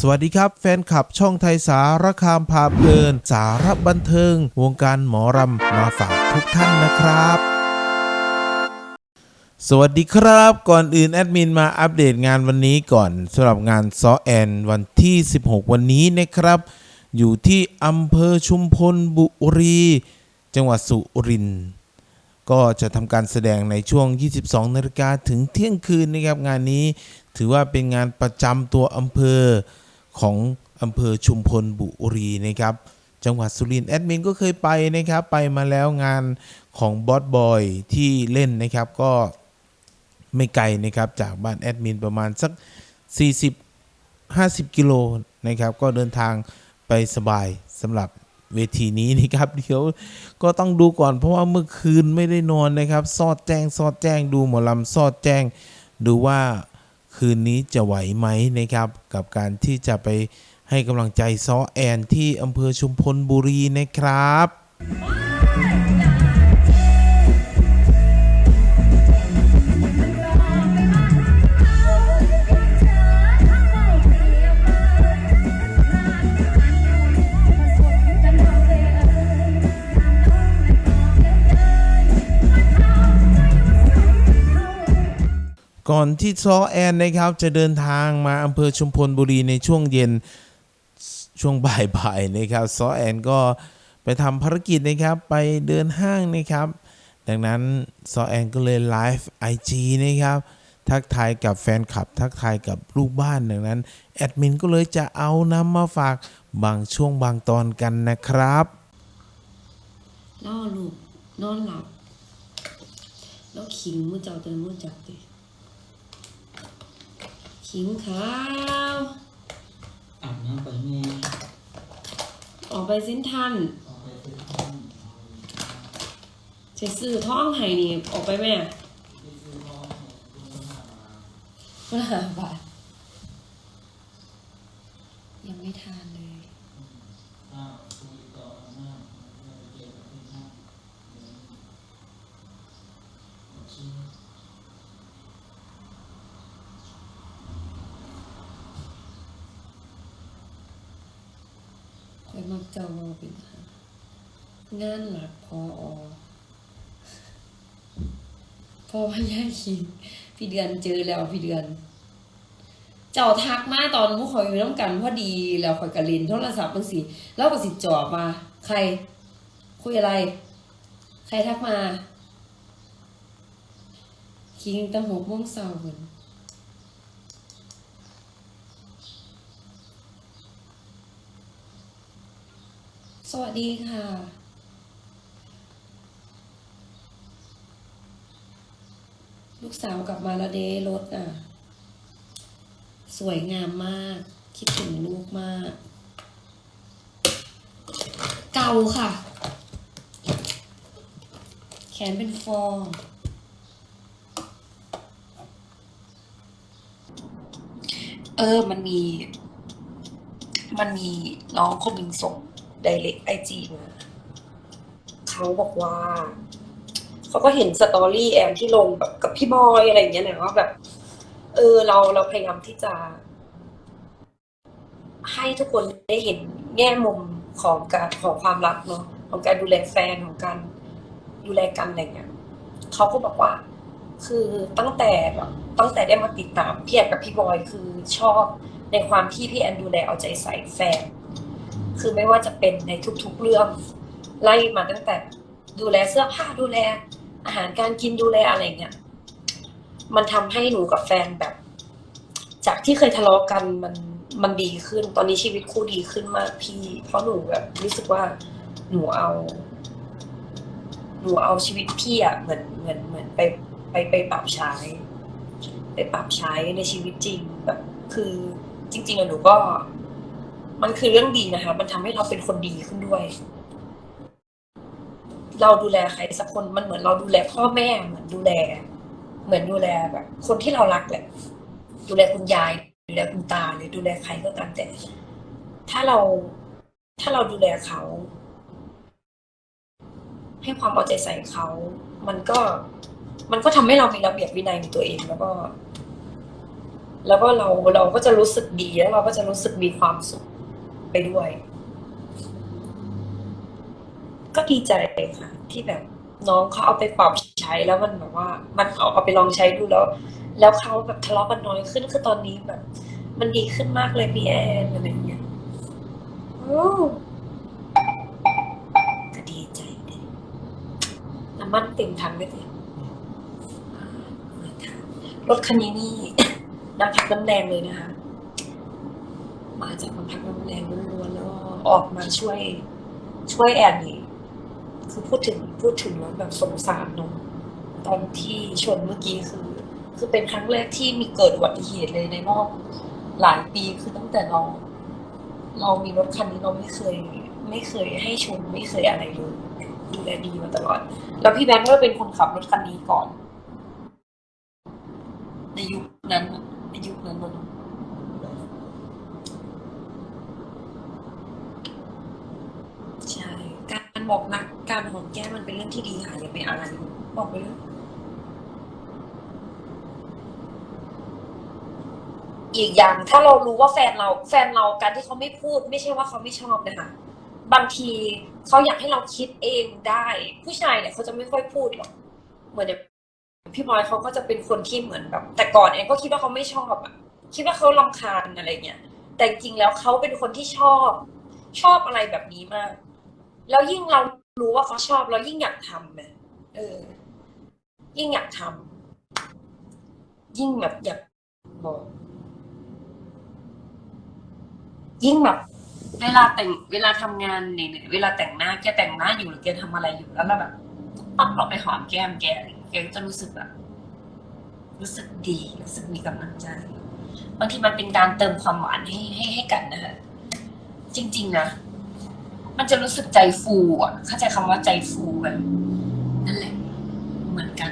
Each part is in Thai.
สวัสดีครับ แฟนคลับช่องไทยสารคามพาเพลิน สาระบันเทิง วงการหมอรำมาฝากทุกท่านนะครับสวัสดีครับ ก่อนอื่นแอดมินมาอัปเดตงานวันนี้ก่อนสำหรับงานซอแอนวันที่ 16 วันนี้นะครับ อยู่ที่อำเภอชุมพลบุรี จังหวัดสุรินทร์ก็จะทำการแสดงในช่วง 22 นาฬิกาถึงเที่ยงคืนนะครับ งานนี้ถือว่าเป็นงานประจำตัวอำเภอ ของอำเภอชุมพลบุรีนะครับ จังหวัดสุรินทร์แอดมินก็เคยไปนะครับ ไปมาแล้วงานของบอสบอยที่เล่นนะครับก็ไม่ไกลนะครับจากบ้านแอดมินประมาณสัก 40 50 กิโลนะครับ ก็เดินทางไปสบายสำหรับเวทีนี้นะครับเดี๋ยวก็ต้องดูก่อนเพราะว่าเมื่อคืนไม่ได้นอนนะครับซอดแจ้งซอดแจ้งดูหมอลำซอดแจ้ง ดูว่า คืนนี้จะไหวไหมนะครับกับการที่จะไปให้กำลังใจซอแอนที่อำเภอชุมพลบุรีนะครับ ก่อนที่ซอแอนนะครับจะเดินทางมาอำเภอชุมพลบุรีในช่วงเย็นช่วงบ่ายๆนะครับซอแอนก็ไปทำภารกิจนะครับไปเดินห้างนะครับ ดังนั้นซอแอนก็เลยไลฟ์ IG นะครับ ทักทายกับแฟนคลับ ทักทายกับลูกบ้านดังนั้นแอดมินก็เลยจะเอานำมาฝากบางช่วงบางตอนกันนะครับล่อลูกนอนหลับ แล้วขิงมือเจ้าเตือนมือจับติ ขิงขาวอาบน้ำไปแม่ออกไปสิ้นทันออกไปซื้อข้าวใช้ซื้อท้องไห้นี่ออกไปแม่ไปซื้อข้าวให้คุณห้าบาทมาหาบาทยังไม่ทานเลย ข้าวคุยต่อหน้าเราไปเก็บกับที่ห้างโอเค คอยมักเจ้าเราเป็นทางงานหลักพออพอพญาคิงพี่เดือนเจอแล้วพี่เดือน เจ้าทักมาตอนมุขอยอยู่น้ำกันพอดีแล้วข่อยกระลินโทรศัพท์มันสิแล้วก็สิจอบมา ใคร คุยอะไร ใครทักมา คิงตั้งหกโมงเช้าเพิ่น วัสดีค่ะ ลูกสาวกลับมาแล้วเดรถอะ สวยงามมาก คิดถึงลูกมาก เก่าค่ะ แขนเป็นฟองเออ มันมี มันมีน้องคนหนึ่งส่ง ไดเรกไอจีมาเขาบอกว่า เขาก็เห็นสตอรี่แอมที่ลงแบบกับพี่บอยอะไรอย่างเงี้ยนะว่าแบบ เออเราเราพยายามที่จะ ให้ทุกคนได้เห็นแง่มุมของการของความรักเนาะของการดูแลแฟนของการดูแลกันอะไรเงี้ยเขาก็บอกว่า คือตั้งแต่แบบตั้งแต่ได้มาติดตามพี่แอนกับพี่บอยคือชอบในความที่พี่แอนดูแลเอาใจใส่แฟน คือไม่ว่าจะเป็นในทุกๆเรื่องไล่มาตั้งแต่ดูแลเสื้อผ้าดูแล อาหารการกินดูแลอะไรเงี้ยมันทำให้หนูกับแฟนแบบ จากที่เคยทะเลาะกันมันมันดีขึ้น ตอนนี้ชีวิตคู่ดีขึ้นมากพี่ เพราะหนูแบบรู้สึกว่าหนูเอา หนูเอาชีวิตพี่อะเหมือนเหมือนเหมือนไปไปไปปรับใช้ ไปปรับใช้ในชีวิตจริงแบบ คือจริงๆอะหนูก็ มันคือเรื่องดีนะคะ มันทำให้เราเป็นคนดีขึ้นด้วย เราดูแลใครสักคนมันเหมือนเราดูแลพ่อแม่เหมือนดูแล เหมือนดูแลแบบ คนที่เรารักแหละ ดูแลคุณยาย ดูแลคุณตาหรือดูแลใครก็ตามแต่ ถ้าเราถ้าเราดูแลเขา ให้ความเอาใจใส่เขา มันก็ มันก็ทำให้เรามีระเบียบวินัยในตัวเองแล้วก็แล้วก็เราเราก็จะรู้สึกดีแล้วเราก็จะรู้สึกมีความสุข ไปด้วย ก็ดีใจค่ะ ที่แบบน้องเขาเอาไปปรับใช้แล้วมันแบบว่า มันเอาเอาไปลองใช้ดูแล้ว แล้วเขาแบบทะเลาะกันน้อยขึ้นคือตอนนี้แบบ มันดีขึ้นมากเลยพี่แอนอะไรอย่างเงี้ยอืมก็ดีใจดีน้ำมันเต็มถังเลยสิรถคันนี้นี่น้ำพักน้ำแรงเลยนะคะ มาจากน้ำพักน้ำแรงล้วนๆแล้วก็ ออกมาช่วย ช่วยแอนนี่คือพูดถึงพูดถึงแล้วแบบสงสารเนอะตอนที่ชนเมื่อกี้คือ คือเป็นครั้งแรกที่มีเกิดอุบัติเหตุเลยในรอบหลายปีคือตั้งแต่เราเรามีรถคันนี้เราไม่เคย ไม่เคยให้ชนไม่เคยอะไรเลยดูแลดีมาตลอด แล้วพี่แบงค์ก็เป็นคนขับรถคันนี้ก่อน ในยุคนั้นในยุคนั้นน่ะเนอะใช่ การ บอกนัการหอมแก้มมันเป็นเรื่องที่ดีค่ะอย่าไปอายบอกไปเลยอีกอย่างถ้าเรารู้ว่าแฟนเราแฟนเราการที่เขาไม่พูด ไม่ใช่ว่าเขาไม่ชอบนะคะบางทีเขาอยากให้เราคิดเองได้ ผู้ชายเนี่ยเขาจะไม่ค่อยพูดหรอกเหมือนพี่บอยเขาก็จะเป็นคนที่เหมือนแบบ แต่ก่อนเองก็คิดว่าเขาไม่ชอบอะคิดว่าเขาลำคาญอะไรเงี้ยแต่จริงแล้วเขาเป็นคนที่ชอบ ชอบอะไรแบบนี้มาก แล้วยิ่งเรารู้ว่าเขาชอบเรายิ่งอยากทำนะเออ ยิ่งอยากทำยิ่งแบบอยากบอกยิ่งแบบ เวลาแต่งเวลาทำงานเนี่ยเวลาแต่งหน้าแกแต่งหน้าอยู่หรือแกทำอะไรอยู่แล้วเราแบบปั๊บเราไปหอมแก้มแกแกจะรู้สึกแบบรู้สึกดีรู้สึกมีกำลังใจบางทีมันเป็นการเติมความหวานให้ให้ให้กันนะจริง ๆ นะ มันจะรู้สึกใจฟูอะ เข้าใจคำว่าใจฟูแบบนั่นแหละ เหมือนกัน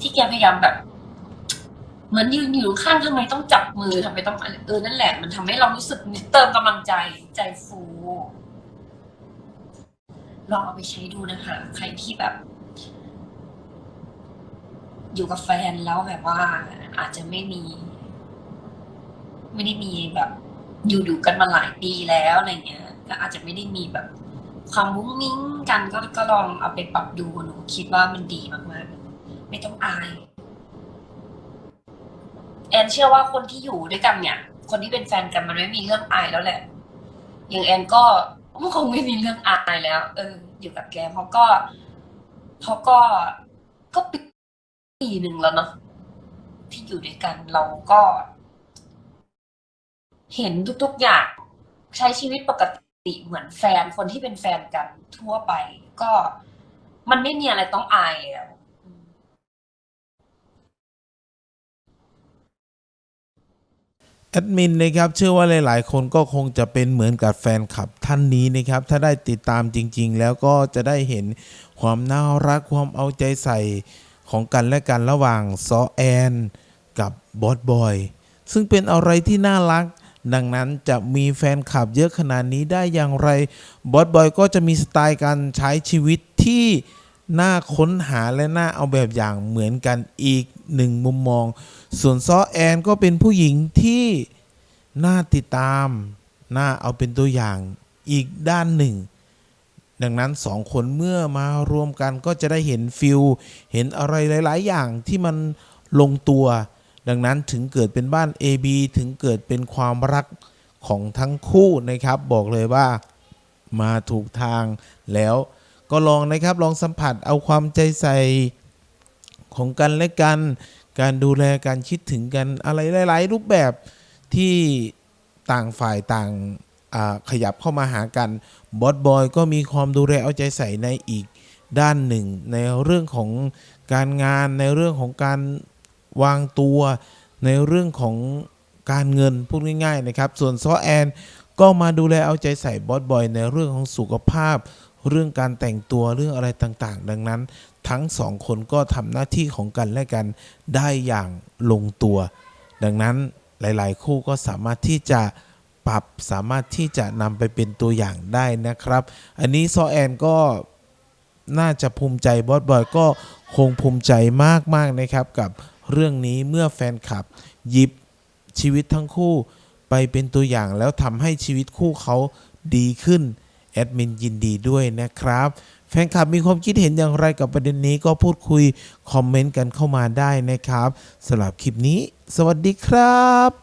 ที่แกพยายามแบบ เหมือนยืนอยู่ข้างทำไมต้องจับมือทำไมต้องเออนั่นแหละ มันทำให้เรารู้สึกเติมกำลังใจใจฟูลองเอาไปใช้ดูนะคะ ใครที่แบบ อยู่กับแฟนแล้วแบบว่า อาจจะไม่มี ไม่ได้มีแบบ อยู่ดูกันมาหลายปีแล้วอะไรเงี้ย ก็อาจจะไม่ได้มีแบบความมุ้งมิ้งกันก็ก็ลองเอาไปปรับดูหนูคิดว่ามันดีมากๆไม่ต้องอาย แอนเชื่อว่าคนที่อยู่ด้วยกันเนี่ย คนที่เป็นแฟนกันมันไม่มีเรื่องอายแล้วแหละ อย่างแอนก็คงไม่มีเรื่องอายแล้ว เออ อยู่กับแกเพราะก็เพราะก็ก็ปีหนึ่งแล้วเนาะที่อยู่ด้วยกันเราก็ เห็นทุกๆอย่างใช้ชีวิตปกติ เหมือนแฟนคนที่เป็นแฟนกันทั่วไป ก็มันไม่มีอะไรต้องอายแล้วแอดมินนะครับเชื่อว่าหลาย ๆ คนก็คงจะเป็นเหมือนกับแฟนคลับท่านนี้นะครับ ถ้าได้ติดตามจริง ๆ แล้วก็จะได้เห็นความน่ารักความเอาใจใส่ของกันและกันระหว่างซอแอน กับบอสบอย ซึ่งเป็นอะไรที่น่ารัก ดังนั้นจะมีแฟนคลับเยอะขนาดนี้ได้อย่างไรบอสบอยก็จะมีสไตล์การใช้ชีวิตที่น่าค้นหาและน่าเอาแบบอย่างเหมือนกันอีกหนึ่งมุมมอง ส่วนซอแอนก็เป็นผู้หญิงที่น่าติดตาม น่าเอาเป็นตัวอย่างอีกด้านหนึ่ง ดังนั้นสองคนเมื่อมารวมกันก็จะได้เห็นฟิลเห็นอะไรหลาย ๆ อย่างที่มันลงตัว ดังนั้นถึงเกิดเป็นบ้าน AB ถึงเกิดเป็นความรักของทั้งคู่นะครับ บอกเลยว่ามาถูกทางแล้วก็ลองนะครับลองสัมผัสเอาความใจใส่ของกันและกัน การดูแลการคิดถึงกันอะไรหลาย ๆ รูปแบบที่ต่างฝ่ายต่างขยับเข้ามาหากันบอสบอยก็มีความดูแลเอาใจใส่ในอีกด้านหนึ่ง ในเรื่องของการงานในเรื่องของการ วางตัวในเรื่องของการเงินพูดง่ายๆนะครับ ส่วนซอแอนก็มาดูแลเอาใจใส่บอสบอยในเรื่องของสุขภาพ เรื่องการแต่งตัวเรื่องอะไรต่างๆ ดังนั้น ทั้งสองคนก็ทำหน้าที่ของกันและกันได้อย่างลงตัว ดังนั้นหลายๆ คู่ก็สามารถที่จะปรับสามารถที่จะนำไปเป็นตัวอย่างได้นะครับ อันนี้ซอแอนก็น่าจะภูมิใจบอสบอยก็คงภูมิใจมากๆนะครับกับ เรื่องนี้เมื่อแฟนคลับหยิบชีวิตทั้งคู่ไปเป็นตัวอย่างแล้วทำให้ชีวิตคู่เขาดีขึ้นแอดมินยินดีด้วยนะครับ แฟนคลับมีความคิดเห็นอย่างไรกับประเด็นนี้ก็พูดคุย คอมเมนต์กันเข้ามาได้นะครับสำหรับคลิปนี้ สวัสดีครับ